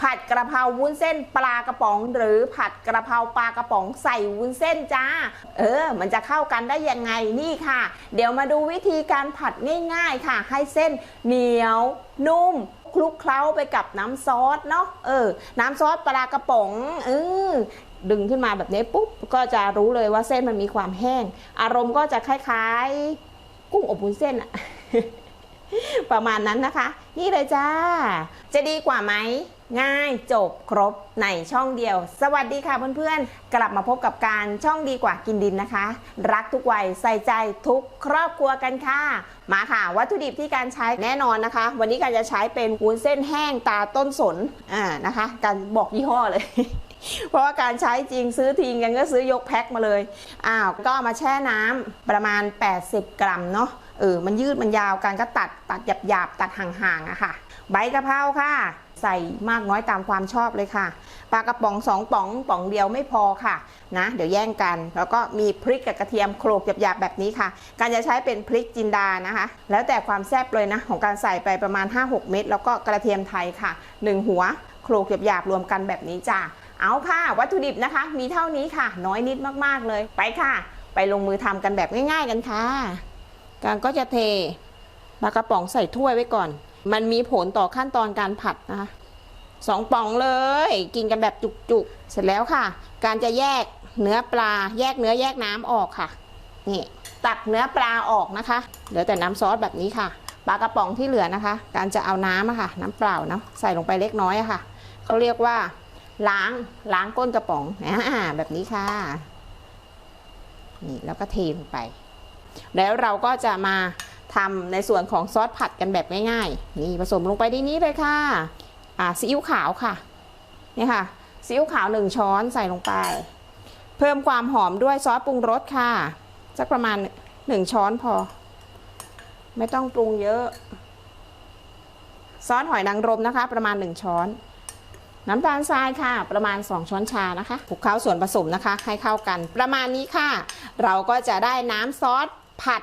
ผัดกระเพราวุ้นเส้นปลากระป๋อง หรือผัดกระเพราปลากระป๋องใส่วุ้นเส้นจ้า เออ มันจะเข้ากันได้ยังไงนี่ค่ะ เดี๋ยวมาดูวิธีการผัดง่ายๆค่ะ ให้เส้นเหนียว นุ่มคลุกเคล้าไปกับน้ำซอสเนาะเออ น้ำซอสปลากระป๋องเออดึงขึ้นมาแบบนี้ปุ๊บก็จะรู้เลยว่าเส้นมันมีความแห้ง อารมณ์ก็จะคล้ายๆ กุ้งอบวุ้นเส้นอะประมาณนั้นนะคะ นี่เลยจ้า จะดีกว่าไหม ง่ายจบครบในช่องเดียว สวัสดีค่ะเพื่อนๆ กลับมาพบกับการช่องดีกว่ากินดินนะคะ รักทุกวัยใส่ใจทุกครอบครัวกันค่ะ มาค่ะ วัตถุดิบที่การใช้แน่นอนนะคะ วันนี้การจะใช้เป็นวุ้นเส้นแห้งตาต้นสนอ่านะคะ การบอกยี่ห้อเลยเพราะว่าการใช้จริงซื้อทิ้งกันก็ซื้อยกแพ็คมาเลย อ้าว ก็มาแช่น้ำประมาณ 80 กรัมเนาะ เออมันยืดมันยาวกันก็ตัดตัดหยาบๆตัดห่างๆอะค่ะ ใบกะเพราค่ะ ใส่มากน้อยตามความชอบเลยค่ะปลากระป๋องสองป๋องป๋องเดียวไม่พอค่ะนะ เดี๋ยวแย่งกัน แล้วก็มีพริกกับกระเทียมโขลกหยาบๆแบบนี้ค่ะ การจะใช้เป็นพริกจินดานะคะ แล้วแต่ความแซ่บเลยนะของการใส่ไปประมาณ 5-6 เม็ดแล้วก็กระเทียมไทยค่ะ 1 หัวโขลกหยาบๆรวมกันแบบนี้จ้าเอาค่ะ วัตถุดิบนะคะ มีเท่านี้ค่ะ น้อยนิดมากๆเลยไปค่ะ ไปลงมือทำกันแบบง่าย ๆ กันค่ะ การก็จะเทปลากระป๋องใส่ถ้วยไว้ก่อน มันมีผลต่อขั้นตอนการผัดนะคะสองป่องเลย กินกันแบบจุกๆ เสร็จแล้วค่ะ การจะแยกเนื้อปลา แยกเนื้อแยกน้ำออกค่ะ นี่ตักเนื้อปลาออกนะคะ เหลือแต่น้ำซอสแบบนี้ค่ะ ปลากระป๋องที่เหลือนะคะ การจะเอาน้ำอะค่ะ น้ำเปล่าเนาะใส่ลงไปเล็กน้อยอะค่ะเขาเรียกว่า ล้างล้างก้นกระป๋องอ่าแบบนี้ค่ะ นี่แล้วก็เทลงไป แล้วเราก็จะมาทำในส่วนของซอสผัดกันแบบง่ายๆ นี่ผสมลงไปในนี้เลยค่ะอ่าซีอิ๊วขาวค่ะ นี่ค่ะซีอิ๊วขาวหนึ่งช้อนใส่ลงไป เพิ่มความหอมด้วยซอสปรุงรสค่ะสักประมาณหนึ่งช้อนพอ ไม่ต้องปรุงเยอะ ซอสหอยนางรมนะคะ ประมาณหนึ่งช้อน น้ำตาลทรายค่ะ ประมาณ 2 ช้อนชานะคะคลุกเคล้าส่วนผสมนะคะ ให้เข้ากัน ประมาณนี้ค่ะ เราก็จะได้น้ำซอส ผัด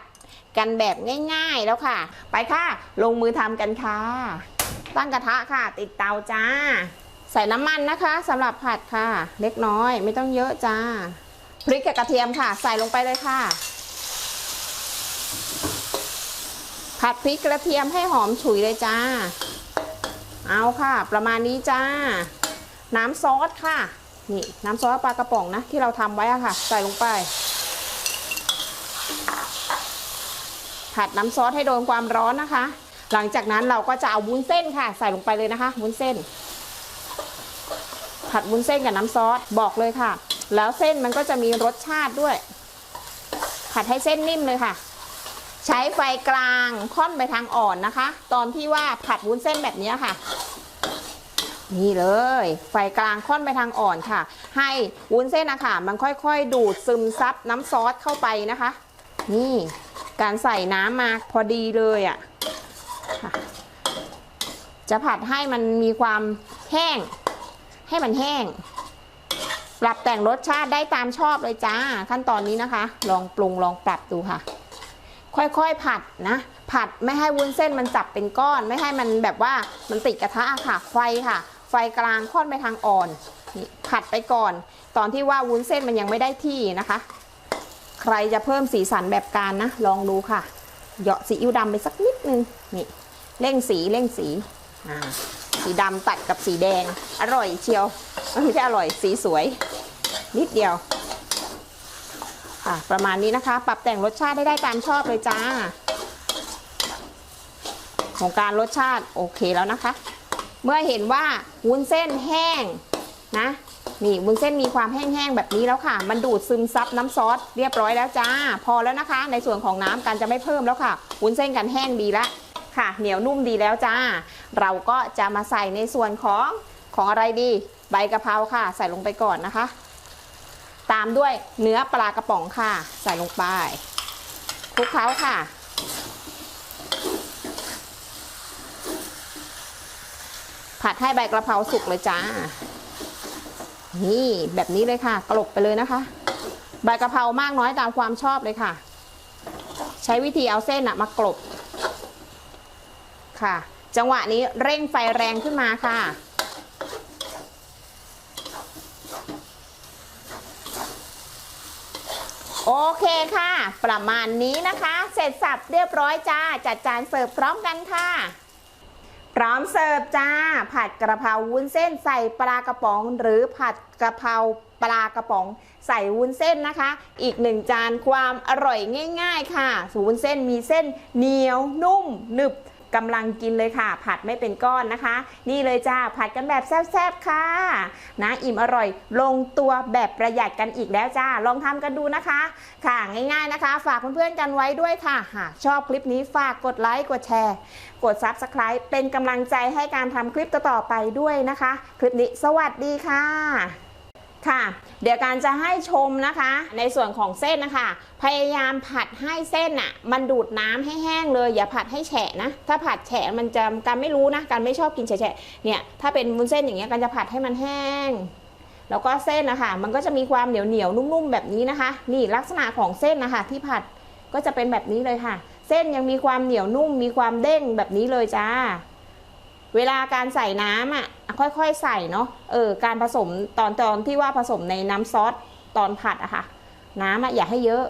กันแบบง่าย ๆแล้วค่ะ ไปค่ะ ลงมือทำกันค่ะ ตั้งกระทะค่ะ ติดเตาจ้า ใส่น้ำมันนะคะสำหรับผัดค่ะ เล็กน้อยไม่ต้องเยอะจ้าพริกกับกระเทียมค่ะ ใส่ลงไปเลยค่ะ ผัดพริกกระเทียมให้หอมฉุยเลยจ้า เอาค่ะ ประมาณนี้จ้า น้ำซอสค่ะ นี่น้ำซอสปลากระป๋องนะที่เราทำไว้อะค่ะ ใส่ลงไป ผัดน้ำซอสให้โดนความร้อนนะคะ หลังจากนั้นเราก็จะเอาวุ้นเส้นค่ะ ใส่ลงไปเลยนะคะวุ้นเส้น ผัดวุ้นเส้นกับน้ำซอสบอกเลยค่ะ แล้วเส้นมันก็จะมีรสชาติด้วย ผัดให้เส้นนิ่มเลยค่ะ ใช้ไฟกลางค่อนไปทางอ่อนนะคะ ตอนที่ว่าผัดวุ้นเส้นแบบนี้ค่ะนี่เลย ไฟกลางค่อนไปทางอ่อนค่ะ ให้วุ้นเส้นนะคะมันค่อยๆ ดูดซึมซับน้ำซอสเข้าไปนะคะ นี่ การใส่น้ำมาพอดีเลยอะ่ะ จะผัดให้มันมีความแห้ง ให้มันแห้ง ปรับแต่งรสชาติได้ตามชอบเลยจ้า ขั้นตอนนี้นะคะ ลองปรุงลองปรับดูค่ะ ค่อยๆผัดนะ ผัดไม่ให้วุ้นเส้นมันจับเป็นก้อน ไม่ให้มันแบบว่ามันติดกระทะค่ะ ไฟค่ะ ไฟกลางค่อนไปทางอ่อน ผัดไปก่อน ตอนที่ว่าวุ้นเส้นมันยังไม่ได้ที่นะคะ ใครจะเพิ่มสีสันแบบการนะ ลองดูค่ะ เหยาะซีอิ๊วดำไปสักนิดนึง นี่เร่งสีเร่งสีอ่าสีดำตัดกับสีแดง อร่อยเชียวไม่ใช่อร่อยสีสวย นิดเดียวค่ะประมาณนี้นะคะ ปรับแต่งรสชาติให้ได้ตามชอบเลยจ้า ของการรสชาติโอเคแล้วนะคะ เมื่อเห็นว่าวุ้นเส้นแห้งนะ นี่วุ้นเส้นมีความแห้งๆแบบนี้แล้วค่ะ มันดูดซึมซับน้ำซอสเรียบร้อยแล้วจ้า พอแล้วนะคะ ในส่วนของน้ำกันจะไม่เพิ่มแล้วค่ะวุ้นเส้นกันแห้งดีแล้วค่ะเหนียวนุ่มดีแล้วจ้า เราก็จะมาใส่ในส่วนของของอะไรดี ใบกะเพราค่ะ ใส่ลงไปก่อนนะคะ ตามด้วยเนื้อปลากระป๋องค่ะ ใส่ลงไปคลุกเคล้าค่ะ ผัดให้ใบกระเพราสุกเลยจ้า นี่แบบนี้เลยค่ะกระลบไปเลยนะคะ ใบกะเพรามากน้อยตามความชอบเลยค่ะ ใช้วิธีเอาเส้นอะมากลบค่ะ จังหวะนี้เร่งไฟแรงขึ้นมาค่ะ โอเคค่ะ ประมาณนี้นะคะ เสร็จสับเรียบร้อยจ้า จัดจานเสิร์ฟพร้อมกันค่ะ พร้อมเสิร์ฟจ้า ผัดกระเพราวุ้นเส้นใส่ปลากระป๋อง หรือผัดกระเพราปลากระป๋องใส่วุ้นเส้นนะคะ อีกหนึ่งจานความอร่อยง่าย ๆ ค่ะ สูวุ้นเส้นมีเส้นเหนียวนุ่มหนึบ กำลังกินเลยค่ะ ผัดไม่เป็นก้อนนะคะ นี่เลยจ้าผัดกันแบบแซ่บๆค่ะนะอิ่มอร่อย ลงตัวแบบประหยัดกันอีกแล้วจ้า ลองทำกันดูนะคะ ค่ะง่ายๆนะคะ ฝากเพื่อนๆกันไว้ด้วยค่ะหากชอบคลิปนี้ฝากกดไลค์กดแชร์ กด Subscribe เป็นกำลังใจให้การทำคลิปต่อๆไปด้วยนะคะ คลิปนี้สวัสดีค่ะ ค่ะ เดี๋ยวการจะให้ชมนะคะ ในส่วนของเส้นนะคะ พยายามผัดให้เส้นอะมันดูดน้ำให้แห้งเลย อย่าผัดให้แฉะนะ ถ้าผัดแฉะมันจะการไม่รู้นะการไม่ชอบกินแฉะเนี่ยถ้าเป็นวุ้นเส้นอย่างเงี้ยการจะผัดให้มันแห้งแล้วก็เส้นนะคะมันก็จะมีความเหนียวเหนียวนุ่มๆแบบนี้นะคะ นี่ลักษณะของเส้นนะคะที่ผัดก็จะเป็นแบบนี้เลยค่ะ เส้นยังมีความเหนียวนุ่ม มีความเด้งแบบนี้เลยจ้า เวลาการใส่น้ำอะค่อยๆใส่เนาะเออการผสมตอนตอนที่ว่าผสมในน้ำซอสตอนผัดอะค่ะ น้ำอะอย่าให้เยอะ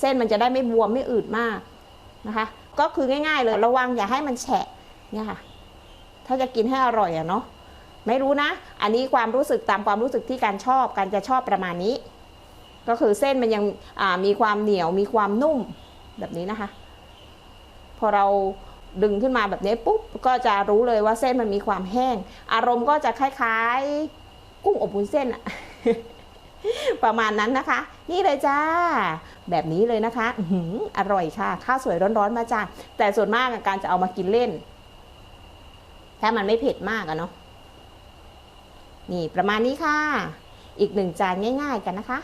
เส้นมันจะได้ไม่บวมไม่อืดมากนะคะ ก็คือง่าย ๆ เลยระวังอย่าให้มันแฉะเนี่ยค่ะ ถ้าจะกินให้อร่อยอะเนาะไม่รู้นะ อันนี้ความรู้สึกตามความรู้สึกที่การชอบการจะชอบประมาณนี้ ก็คือเส้นมันยังมีความเหนียวมีความนุ่มแบบนี้นะคะ พอเรา ดึงขึ้นมาแบบนี้ปุ๊บก็จะรู้เลยว่าเส้นมันมีความแห้ง อารมณ์ก็จะคล้ายๆ กุ้งอบวุ้นเส้นอะประมาณนั้นนะคะ นี่เลยจ้า แบบนี้เลยนะคะอร่อยค่ะ ข้าวสวยร้อนๆมาจ้าแต่ส่วนมากการจะเอามากินเล่น ถ้ามันไม่เผ็ดมากอะเนาะนี่ประมาณนี้ค่ะ อีกหนึ่งจานง่าย ๆ กันนะคะ